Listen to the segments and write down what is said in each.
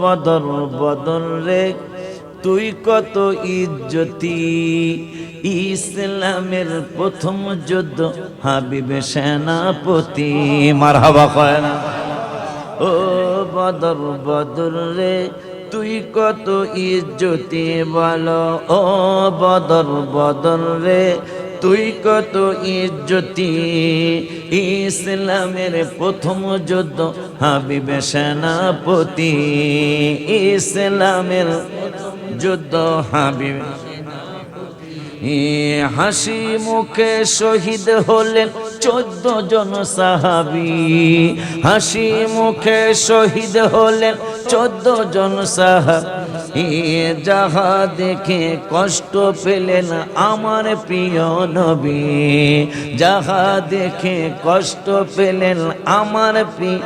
বদর বদর রে, তুই কত ইজ্জতি। ইসলামের প্রথম যুদ্ধ, হাবিবে সেনাপতি। মার হাবা কয় না। ও বদর বদর রে, তুই কত ইজ্জতি বলো। ও বদর বদর রে তুই কত ইজ্জতি? ইসলামের প্রথম যুদ্ধ হাবিবে সেনাপতি। ইসলামের যুদ্ধ হাবিব হাসি মুখে শহীদ হলেন চোদ্দ জন সাহাবি। হাসি মুখে শহীদ হলেন চোদ্দ জন সাহাবি। যাহা দেখে কষ্ট পেলেন আমার প্রিয় নবী। যাহা দেখে কষ্ট পেলেন আমার প্রিয়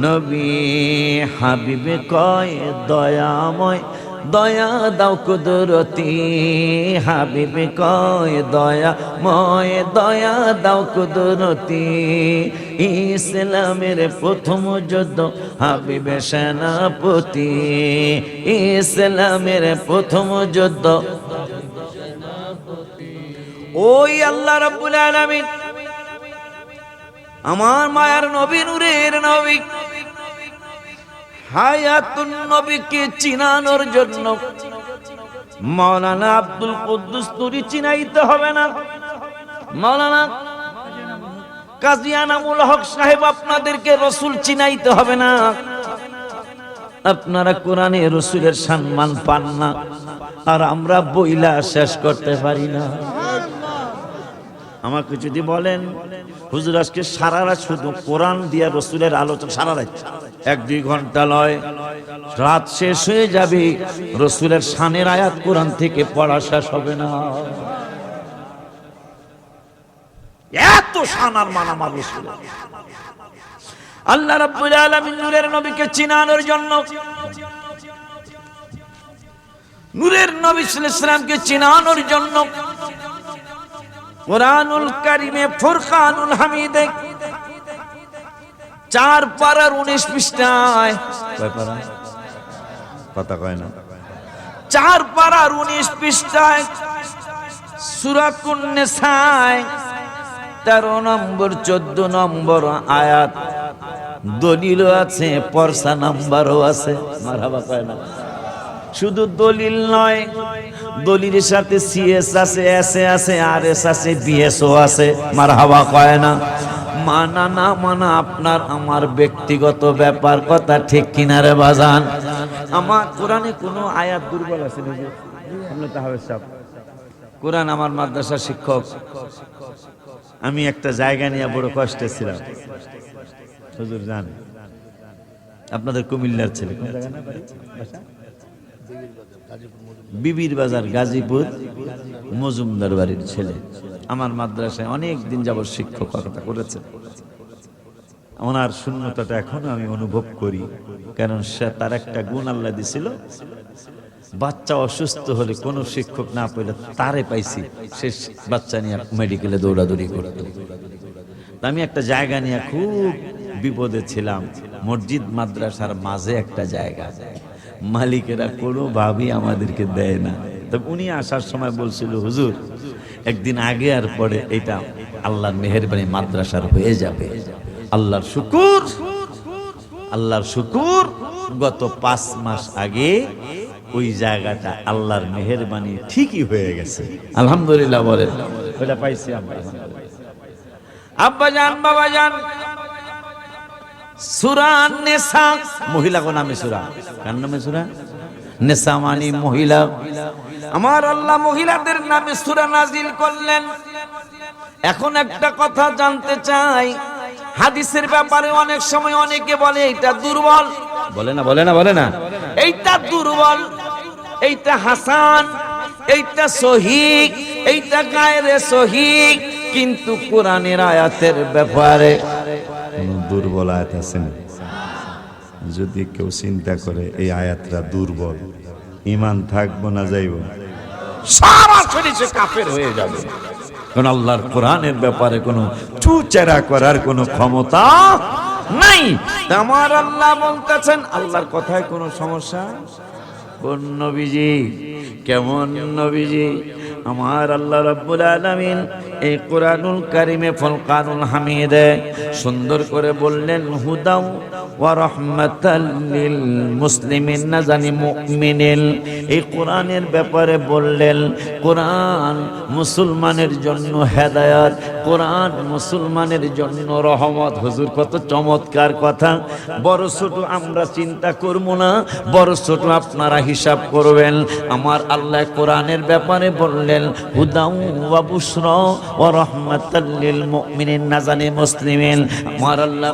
নবী। হাবিবে কয়, দয়াময় দয়া দাও কুদরতি, হাবিবে কয় দয়া, ময় দয়া দাও কুদরতি। ইসলামের প্রথম যুদ্ধ হাবিবে সেনাপতি। ইসলামের প্রথম যুদ্ধ ওই আল্লাহ রাব্বুল আলামিন। আমার মায়ার নবী, নূরের নবী। হায়াতুন নবীকে চিনানোর জন্য মাওলানা আব্দুল কুদ্দুস তুরি চিনাইতে হবে না। মাওলানা কাজী আনামুল হক সাহেব আপনাদেরকে রসুল চিনাইতে হবে না। আপনারা কোরআনে রসুলের সম্মান পান না, আর আমরা বইলা শেষ করতে পারি না। আমাকে যদি বলেন, হুজুর আজকে সারা শুধু কোরআন দিয়া রসুলের আলোচনা সারা রাত এক দুই ঘণ্টা লয় রাত শেষ হয়ে যাবে। রসুলের শানের আয়াত কোরআন থেকে পড়া শেষ হবে না। এত শানার মানামার রসুল আল্লাহ রাব্বুল আলামিন নূরের নবীকে চিনানোর জন্য নূরের নবী সাল্লাল্লাহু চিনানোর জন্য কোরআনুল কারিমে ফুরকানুল হামিদে চার পারার উনিশ পৃষ্ঠায়। কথা কয় না। চার পারার উনিশ পৃষ্ঠায় সুরাকুন্নেসায় তেরো নম্বর চোদ্দ নম্বর আয়াত। দলিলও আছে পরসা নাম্বারও আছে। মারাবা কয় না। শুধু দলিল নয় দলিলের সাথে সিএস আছে এস এ আছে আর এস আছে বিএসও আছে। মার হাওয়া কয় না। মানা না মানা আপনার আমার ব্যক্তিগত ব্যাপার কথা ঠিক কিনারে বাজান? আমার কোরআনে কোনো আয়াত দুর্বল আছে কোরআন আমার মাদ্রাসা শিক্ষক। আমি একটা জায়গা নিয়ে বড় কষ্টে ছিলাম। হুজুর, জান। আপনাদের কুমিল্লার ছেলে? বিবির বাজার গাজীপুর, মজুমদার বাড়ির ছেলে। আমার মাদ্রাসায় অনেক দিন যাবত শিক্ষকতা করেছে। ওনার শূন্যতাটা এখনও আমি অনুভব করি, কারণ সে তার একটা গুণ আল্লাহ দিছিল, বাচ্চা অসুস্থ হলে কোনো শিক্ষক না পেলে তারে পাইছি, সে বাচ্চা নিয়ে মেডিকেলে দৌড়াদৌড়ি করতো। আমি একটা জায়গা নিয়ে খুব বিপদে ছিলাম, মসজিদ মাদ্রাসার মাঝে একটা জায়গা। মালিকেরা কোনোভাবেই আমাদেরকে দেয় না। তো উনি আসার সময় বলছিল, হুজুর একদিন আগে আর পরে এটা আল্লাহর মেহেরবানি মাদ্রাসার হয়ে যাবে। আল্লাহর শুকুর আল্লাহর শুকুর, গত পাঁচ মাস আগে ওই জায়গাটা আল্লাহর মেহেরবানি ঠিকই হয়ে গেছে। আলহামদুলিল্লাহ বলেন। ওটা পাইছি আব্বা জান বাবা জান সুরা নেশা, মহিলা কো নামে সুরা। কার নামে সুরা? নেশা মানি মহিলা। আমার আল্লাহ মহিলাদের নামে সুরা নাজিল করলেন। এখন একটা কথা জানতে চাই। হাদিসের ব্যাপারে অনেক সময় অনেকে বলে এটা দুর্বল। বলে না বলে না বলে না। এইটা দুর্বল, এইটা হাসান, এইটা সহিক এইটা গায়ের সহিক কিন্তু কোরআনের আয়াতের ব্যাপারে দুর্বল আয়াত আছে না? যদি কেউ চিন্তা করে, এই আয়াতটা দুর্বল। ইমান থাকব না যাইব। সরাসরি সে কাফের হয়ে যাবে। কারণ আল্লাহর কোরআনের ব্যাপারে কোনো চুচেরা করার কোনো ক্ষমতা নাই। আমার আল্লাহ বলতেছেন আল্লাহর কথায় কোনো সমস্যা? কোন নবীজি? কেমন নবীজি? আমার আল্লাহ রাব্বুল আলামিন এই কোরআনুল কারিমে ফুলকানুল হামিদে সুন্দর করে বললেন হুদাও না জানি এই ব্যাপারে বললেন মুসলমানের জন্য হেদায়াত, কোরআন মুসলমানের জন্য রহমত। হুজুর, কত চমৎকার কথা। বড় ছোট আমরা চিন্তা করব না, বড় ছোট আপনারা হিসাব করবেন। আমার আল্লাহ কোরআনের ব্যাপারে বললেন, হুদাউ ওয়া বুশরা ওয়া না জানি মুসলিমিন। আমার আল্লাহ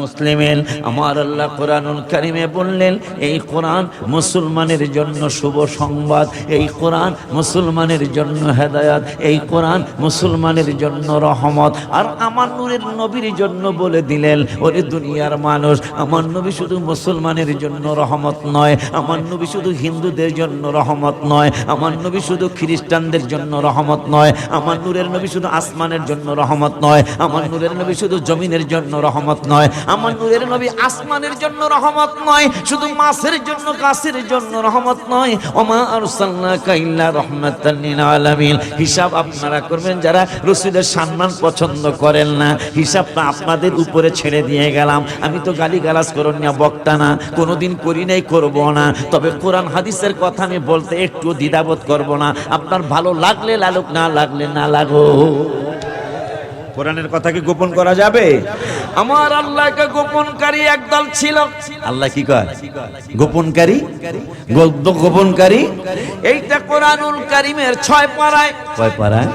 মুসলিমেন, আমার আল্লাহ কোরআনুল কারিমে বললেন, এই কোরআন মুসলমানের জন্য শুভ সংবাদ, এই কোরআন মুসলমানের জন্য হেদায়াত, এই কোরআন মুসলমানের জন্য রহমত। আর আমার নূরের নবীর জন্য বলে দিলেন, ওরে দুনিয়ার মানুষ, আমার নবী শুধু মুসলমানের জন্য রহমত নয়, আমার নবী শুধু হিন্দুদের জন্য রহমত নয়, আমার নবী শুধু খ্রিস্টানদের জন্য রহমত নয়, আমার নূরের নবী শুধু আসমানের জন্য রহমত নয়, আমার নূরের নবী শুধু জমিনের জন্য রহমত নয় আমার নূরের নবী আসমানের জন্য রহমত নয়, শুধু মাছের জন্য, গাছের জন্য রহমত নয়। ওমা আরসালনাকা ইল্লা রাহমাতাল লিল আলামিন। হিসাব আপনারা করবেন, যারা রাসূলের সম্মান পছন্দ করেন না, হিসাবটা আপনাদের উপরে ছেড়ে দিয়ে গেলাম। আমি তো গালি গালাজ করুন না বক্তা না, কোনোদিন করি নাই, করব না। তবে কোরআন, হাদিসের কথা আমি বলতে একটু দ্বিধাবোধ করব না। আপনার ভালো লাগলে লালুক, না লাগলে না লাগো কোরআনের কথা কি গোপন করা যাবে? আমার আল্লাহকে গোপনকারী একদল ছিল। আল্লাহ কি কয়? গোপনকারী? গদ্য গোপনকারী? এইটা কোরআনুল কারিমের ছয় পাড়ায়। ছয় পাড়ায়?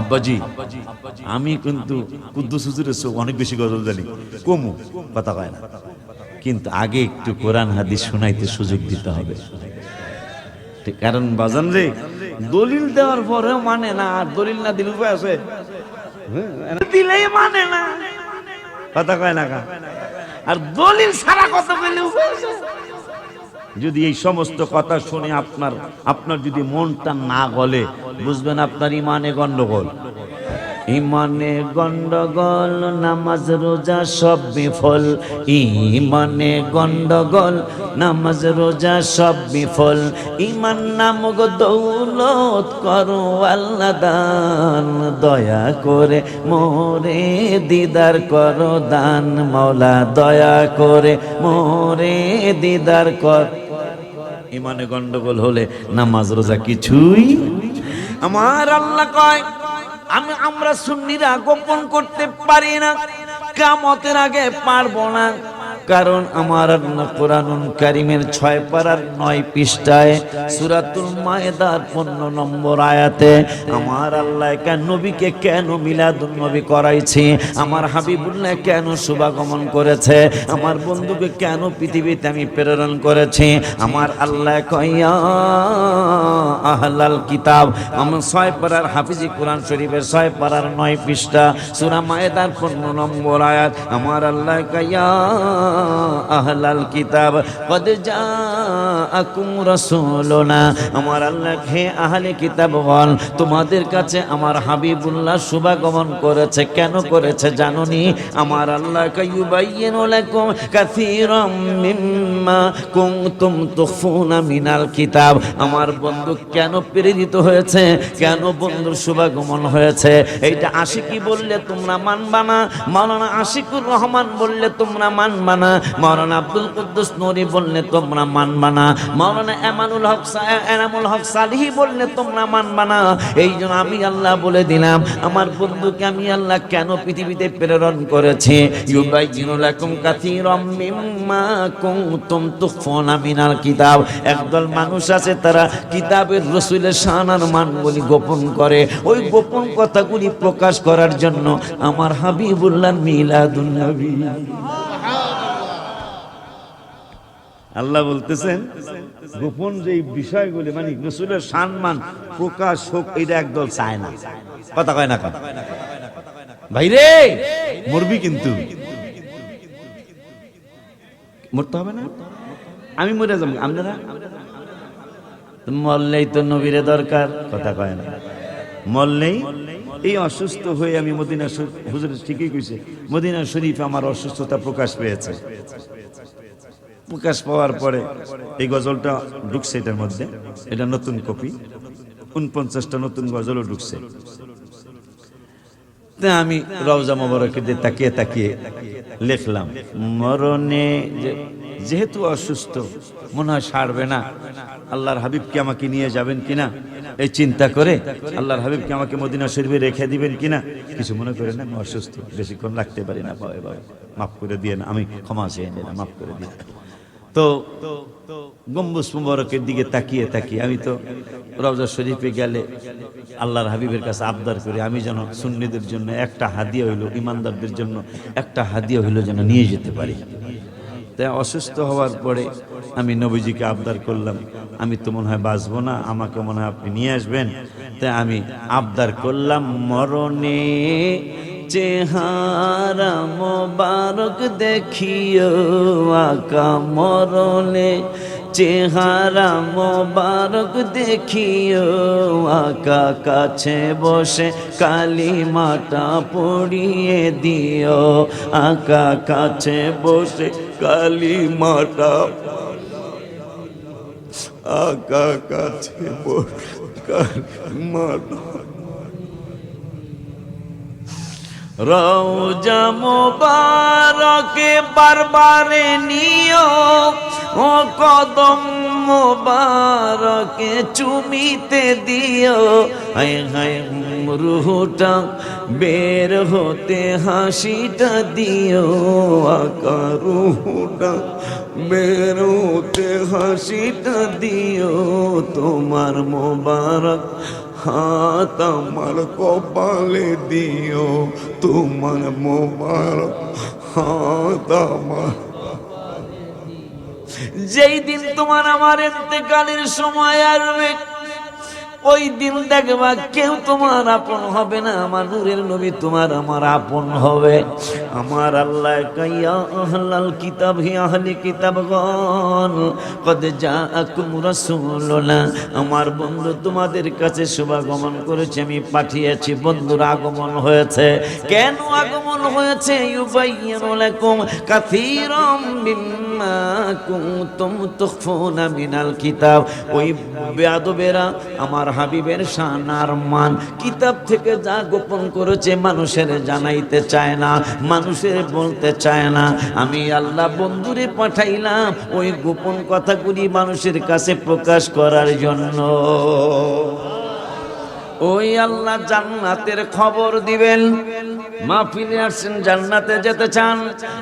আব্বাজি আমি কিন্তু কুদ্দুস হুজুরের অনেক বেশি গজল জানি। কমু কথা কয় না। কিন্তু আগে একটু কোরআন হাদিস শোনাইতে সুযোগ দিতে হবে। ঠিক, কারণ বাজান রে দলিল দেওয়ার পরেও মানে না আর দলিল না দিল উপায় আছে? দিলেই মানে না। কথা কয় না আর দলিল সারা কথা বলে যদি এই সমস্ত কথা শুনে আপনার আপনার যদি মনটা না গলে বুঝবেন আপনার ইমানে গন্ডগোল। ইমানে গন্ডগোল, নামাজ, রোজা সব বিফল। ইমানে গন্ডগোল, নামাজ, রোজা সব বিফল। ইমান নামক দৌলত করো আল্লাহ দান। দয়া করে মোরে দিদার করো দান। মৌলা, দয়া করে মোরে দিদার কর। ইমানে গন্ডগোল হলে নামাজ, রোজা কিছুই আমার আল্লাহ কয় আমি আমরা সুন্নিরা গোপন করতে পারি না। কামতের আগে পারব না। কারণ আমার আল্লাহ কোরআনুল কারিমের ছয় পারার নয় পৃষ্ঠায় সুরাতুল মায়েদার পনেরো নম্বর আয়াতে, আমার আল্লাহ কেন নবীকে কেন মিলাদুল নবী করাইছে? আমার হাবিবুল্লাহ কেন শুভাগমন করেছে? আমার বন্ধুকে কেন পৃথিবীতে আমি প্রেরণ করেছি? আমার আল্লাহ কইয়া আহলাল কিতাব আমার ছয় পাড়ার হাফিজি কোরআন শরীফের ছয় পাড়ার নয় পৃষ্ঠা, সুরা মায়েদার পনেরো নম্বর আয়াত, আমার আল্লাহ কইয়া আহলাল কিতাব, কদ জাআকুম রাসূলুনা। আমার আল্লাহ, হে আহলে কিতাব বল তোমাদের কাছে আমার হাবিবুল্লাহ শুভাগমন করেছে। কেন করেছে জানোনি? আমার আল্লাহ কাইয়ুবাইয়িনু লাকুম কাসীরাম মিম্মা কুনতুম তুখফুনা মিনাল কিতাব। আমার বন্ধু কেন প্রেরিত হয়েছে? কেন বন্ধুর শুভাগমন হয়েছে? এইটা আশিকি বললে তোমরা মানবা না, মাওলানা আশিকুর রহমান বললে তোমরা মানবা না। মাওলানা আব্দুল কুদ্দুস নূরি বললে তোমরা মানবা না। মাওলানা এমানুল হক এনামুল হক সালিহি বললে তোমরা মানবা না। এই জন্য আমি আল্লাহ বলে দিলাম, আমার বন্ধুকে আমি আল্লাহ কেন পৃথিবীতে প্রেরণ করেছি? ইউবাইয়িনু লাকুম কাসীরাম মিম্মা কুনতুম তুখফুনা মিনাল কিতাব। একদল মানুষ আছে, তারা কিতাবের রসুলের শানার মানগুলি গোপন করে। ওই গোপন কথাগুলি প্রকাশ করার জন্য আমার হাবিবুল্লাহ মিলাদুন নবী। আল্লাহ বলতেছেন, গোপন যে বিষয়গুলি মানে রসুলের সম্মান প্রকাশ হোক, এটা একদল চায় না। কথা কয় না কথা ভাইরে, মরবি কিন্তু। মরতে হবে না? আমি মরে যাব। আপনারা? মরলেই তো নবীরে দরকার, কথা কয় না। মরলেই এই অসুস্থ হয়ে আমি মদিনা হুজুর ঠিকই কইছে, মদিনা শরীফ আমার অসুস্থতা প্রকাশ পেয়েছে। প্রকাশ পাওয়ার পরে এই গজলটা ঢুকছে এটার মধ্যে। এটা নতুন কপি। উনপঞ্চাশটা নতুন গজলও ঢুকছে। আমি রওজা মোবারকের দিয়ে তাকিয়ে তাকিয়ে লিখলাম, মরণে যেহেতু অসুস্থ, মনে হয় সারবে না। আল্লাহর হাবিবকে আমাকে নিয়ে যাবেন কিনা? এই চিন্তা করে আল্লাহর হাবিবকে আমাকে মদিনা শরীফে রেখে দিবেন কিনা? কিছু মনে করেন আমি অসুস্থ। বেশিক্ষণ রাখতে পারি না বাবা মাফ করে দিয়ে না আমি ক্ষমা চেয়ে নিলাম, মাফ করে দিয়ে তো গম্বুজ মুবারকের দিকে তাকিয়ে তাকিয়ে আমি তো রওজা শরীফে গেলে আল্লাহর হাবিবের কাছে আবদার করি। আমি যেন সুন্নিদের জন্য একটা হাদিয়া হইল, ইমানদারদের জন্য একটা হাদিয়া হইল যেন নিয়ে যেতে পারি। তাই অসুস্থ হওয়ার পরে আমি নবীজিকে আবদার করলাম, আমি তো মনে হয় বাঁচবো না, আমাকে মনে হয় আপনি নিয়ে আসবেন। তাই আমি আবদার করলাম, মরণে চেহারা মোবারক দেখিও, আকা মরণে। চেহারা মোবারক দেখিও, আকা কাছে বসে কালী মাটা পড়িয়ে দিও। আকা কাছে বসে কালী মাটা আকা কাছে বসে কালী মাটা রৌজা মোবারকে বারবারে নিও। ও কদম মোবারকে চুমিতে দিও। হায় হায় রুহটা বের হতে হাসিটা দিও। আকা রুহটা বের হতে হাসিটা দিও। তোমার মোবারক হাত আমার কপালে দিও, তোমার মোবার হাত আমার যেই দিন তোমার আমার এতেকালের সময় আসবে ওই দিন দেখবা কেউ তোমার আপন হবে না, আমার নূরের নবী তোমার আমার আপন হবে। আমার আল্লাহ কাইয়া কিতাব হি আহলি কিতাবগণ, কদ জাআকুম রাসূলুনা। আমার বন্ধু তোমাদের কাছে শুভাগমন করেছে, আমি পাঠিয়েছি, বন্ধুর আগমন হয়েছে। কেন আগমন হয়েছে? ইউবাইয়িনু লাকুম কাসীরাম কিতাব। আমার হাবিবের মান কিতাব থেকে যা গোপন করেছে মানুষের জানাইতে চায় না, মানুষের বলতে চায় না। আমি আল্লাহ বন্ধুরে পাঠাইলাম ওই গোপন কথাগুলি মানুষের কাছে প্রকাশ করার জন্য। ওই আল্লাহ জান্নাতের খবর দিবেন। মাহফিলে আসছেন, জান্নাতে যেতে চান।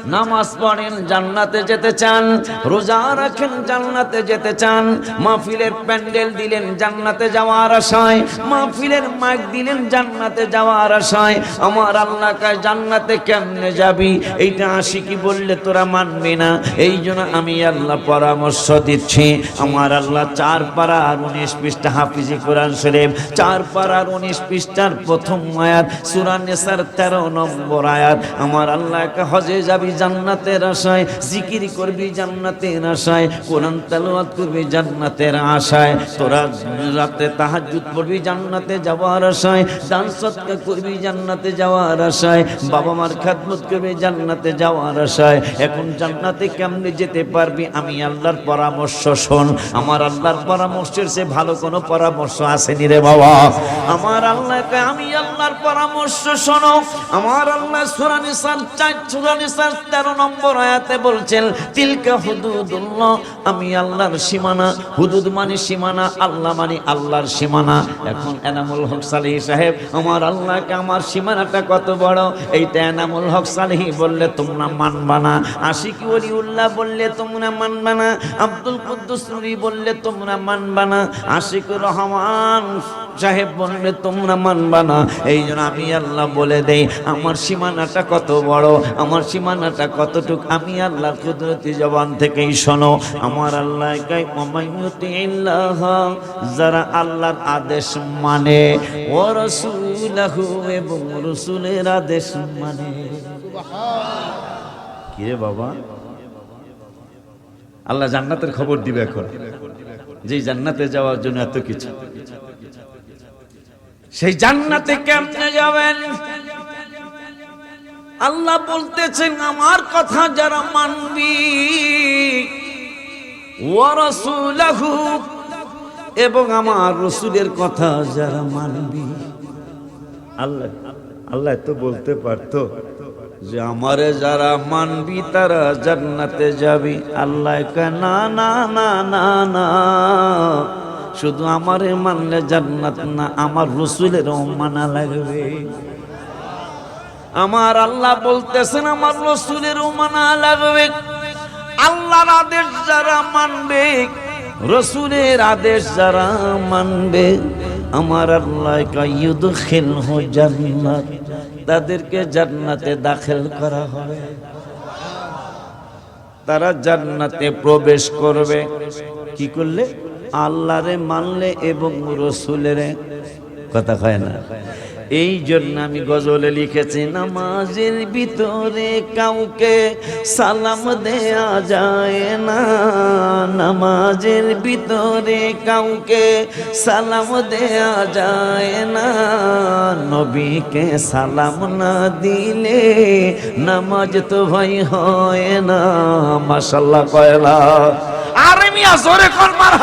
নামাজ পড়েন, জান্নাতে যেতে চান। রোজা রাখেন, জান্নাতে যেতে চান। মাহফিলের প্যান্ডেল দিলেন, জান্নাতে যাওয়ার আশায়। মাহফিলের মাইক দিলেন, জান্নাতে যাওয়ার আশায়। আমার আল্লাহ কায়, জান্নাতে কেমনে যাবি? এইটা আশিকি বললে তোরা মানবি না। এই জন্য আমি আল্লাহ পরামর্শ দিচ্ছি। আমার আল্লাহ চার আর উনিশ পৃষ্ঠা হাফিজি কোরআন শরীফ, চার পারার উনিশ পৃষ্ঠার প্রথম আয়াত সুরান নেসার তেরো নম্বর আয়াত। আমার আল্লাহকে হজে যাবি জান্নাতের আশায়, জিকির করবি জান্নাতের আশায়, কোরআন তেলাওয়াত করবি জান্নাতের আশায়, তোরা রাতে তাহাজ্জুদ পড়বি জান্নাতে যাওয়ার আশায়, দান সৎকা করবি জান্নাতে যাওয়ার আশায়, বাবা মার খেদমত করবি জান্নাতে যাওয়ার আশায়। এখন জান্নাতে কেমনে যেতে পারবি? আমি আল্লাহর পরামর্শ শোন। আমার আল্লাহর পরামর্শের সে ভালো কোনো পরামর্শ আসেনি রে বাবা। আমার আল্লাহকে আমি আল্লাহর পরামর্শ শোনো। আমার আল্লাহ সূরা নিসার চার, সূরা নিসার 13 নম্বর আয়াতে বলছেন, তিলকা হুদুদুল্লাহ, আমি আল্লাহর সীমানা। হুদুদ মানে সীমানা, আল্লাহ মানে আল্লাহর সীমানা। এখন এনামুল হক সালিহি সাহেব, আমার আল্লাহকে আমার সীমানাটা কত বড়? এইটা এনামুল হক সালিহি বললে তোমরা মানবা না। আশিকি ওলিউল্লাহ বললে তোমরা মানবা না। আব্দুল কুদ্দুস নুরি বললে তোমরা মানবা না। আশিকুর রহমান সাহেব বললে তোমরা মানবা না। এই জন্য আমি আল্লাহ বলে দেই, আমার সীমানাটা কত বড়, আমার সীমানাটা কতটুক, আমি আল্লাহ কুদরতি জবান থেকেই শোনো। আমার আল্লাহ যারা আল্লাহর আদেশ মানে ও রাসূলাহু, এবং রাসূলের আদেশ মানে। কিরে বাবা? আল্লাহ জান্নাতের খবর দিবে এখন। যে জান্নাতে যাওয়ার জন্য এত কিছু। সেই জান্নাতে কেমনে যাবেন? আল্লাহ বলতেছেন আমার কথা যারা মানবি এবং আমার রসুলের কথা যারা মানবি। আল্লাহ আল্লাহ তো বলতে পারতো যে আমারে যারা মানবি তারা জান্নাতে যাবি। আল্লাহ কয়, না না না না না। শুধু আমারে মানলে জান্নাত না, আমার রসুলেরও মানা লাগবে। আমার আল্লাহ বলতেছেন, আমার রসুলেরও মানা লাগবে। আল্লাহর আদেশ যারা মানবে, রসুলের আদেশ যারা মানবে, আমার আল্লাহ কাইয়ুদ খেল জান্নাত, তাদেরকে জান্নাতে দাখিল করা হবে। তারা জান্নাতে প্রবেশ করবে। কি করলে? আল্লাহরে মানলে এবং রসুলের কথা কয় না। এই জন্য আমি গজলে লিখেছি, নামাজের ভিতরে কাউকে সালাম দেয়া যায় না। নামাজের ভিতরে কাউকে সালাম দেয়া যায় না। নবীকে সালাম না দিলে নামাজ তো ভাই হয় না। মাসাল্লাহ কয়লা। আর মিয়া জোরে কর মার